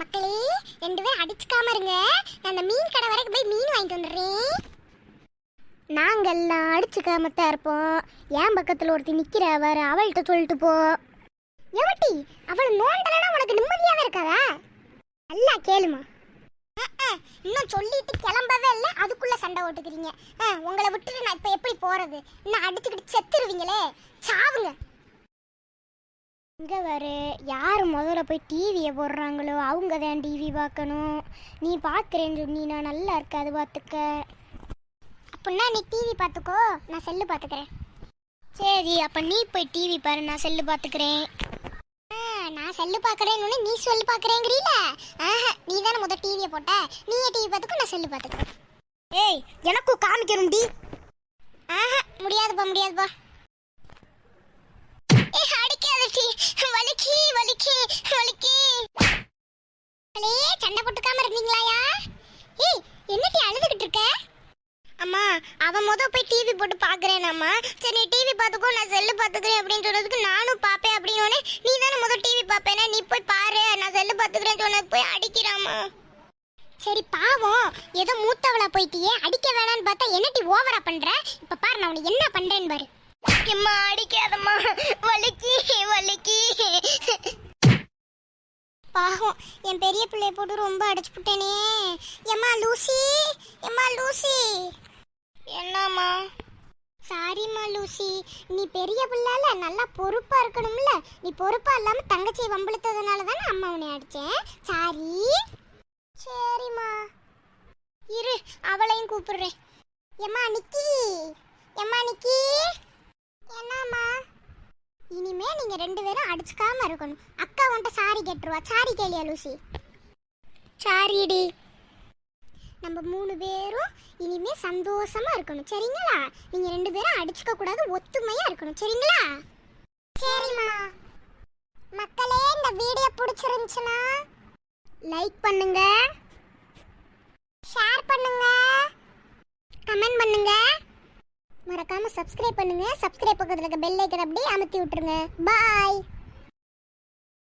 மக்களே ரெண்டு பேரும் அடிச்சுக்காம இருங்க. நான் அந்த மீன் கடை வரைக்கும் போய் மீன் வாங்கிட்டு வந்துடுறேன். நாங்கெல்லாம் அடிச்சுக்காம தான் இருப்போம். என் பக்கத்தில் ஒருத்தி நிற்கிற அவர் அவள்கிட்ட சொல்லிட்டு போ. எவட்டி அவள் நோண்டலனா உனக்கு நிம்மதியாகவே இருக்காதா? நல்லா கேளுமா. இன்னும் சொல்லிட்டு கிளம்பவே இல்லை. அதுக்குள்ள சண்டை ஓட்டுக்கிறீங்க. ஆ, உங்களை விட்டுட்டு நான் இப்போ எப்படி போறது? இன்னும் அடிச்சுக்கிட்டு செத்துருவீங்களே? சாவுங்க. இங்கே வரு. யார் முதல்ல போய் டிவியை போடுறாங்களோ அவங்க தான் டிவி பார்க்கணும். நீ பார்க்குறேன்னு சொன்னீனா நல்லா இருக்காது பார்த்துக்க. அப்படின்னா நீ டிவி பார்த்துக்கோ நான் செல்லு பார்த்துக்கிறேன். சரி அப்போ நீ போய் டிவி பாரு நான் செல்லு பார்த்துக்கிறேன். நான் செல்லு பார்க்குறேன்னு நீ செல்லு பார்க்குறேங்கிறீல ஆஹா நீ தானே முதல் டிவியை போட்ட? நீயே டிவி பார்த்துக்கோ நான் செல்லு பார்த்துக்கிறேன். ஏய் எனக்கும் காமிக்கணும் டி ஆஹா முடியாதுப்பா முடியாதுப்பா சண்டை போட்டுக்காம இருந்தீங்களாயா? ஏய் என்னடி அழுதுகிட்டு இருக்க? அம்மா அவன் முத போய் டிவி போட்டு பாக்குறேன் அம்மா. சரி நீ டிவி பார்த்துக்கோ நான் செல்லு பார்த்துக்கிறேன் அப்படின்னு சொன்னதுக்கு நானும் பார்ப்பேன் அப்படின்னு நீ தானே முத டிவி பார்ப்பேனா நீ போய் பாரு நான் செல்லு பார்த்துக்கிறேன் சொன்னது போய் அடிக்கிறாமா சரி பாவம். ஏதோ மூத்தவளா போயிட்டியே அடிக்க வேணாம்னு பார்த்தா என்னடி ஓவரா பண்ற? இப்ப பாரு நான் உனக்கு என்ன பண்றேன்னு பாரு. அம்மா அடிக்காதம்மா. பாவம் என் பெரிய பிள்ளைய போட்டு ரொம்ப அடிச்சு விட்டேனே எம்மா லூசி? எம்மா லூசி? என்னம்மா? சாரிம்மா லூசி. நீ பெரிய பிள்ளைல நல்லா பொறுப்பா இருக்கணும்ல. நீ பொறுப்பா இல்லாம தங்கச்சியை வம்பிழுத்ததுனால தானே அம்மா உன்னை அடிச்சேன். சாரி சரிம்மா. இரு அவளையும் கூப்பிடுறேன். எம்மா நிக்கி. எம்மா நிக்கி. என்னம்மா? இனிமே நீங்க ரெண்டு பேரும் அடிச்சுக்காம இருக்கணும். அக்கா உன்ட்ட சாரி கேட்டுருவா. சாரி கேளியா லூசி? சாரிடி. நம்ம மூணு பேரும் இனிமே சந்தோஷமா இருக்கணும். சரிங்களா? நீங்க ரெண்டு பேரும் அடிச்சுக்க கூடாது ஒத்துமையா இருக்கணும். சரிங்களா? சரிம்மா. மக்களே இந்த வீடியோ பிடிச்சிருந்துச்சுன்னா லைக் பண்ணுங்க. ஷேர் பண்ணுங்க. சப்ஸ்கிரைப் பண்ணுங்க. சப்ஸ்கிரைப் பக்கத்துல இருக்க பெல் ஐக்கன் அப்படியே அமுத்தி விட்டுருங்க. பாய்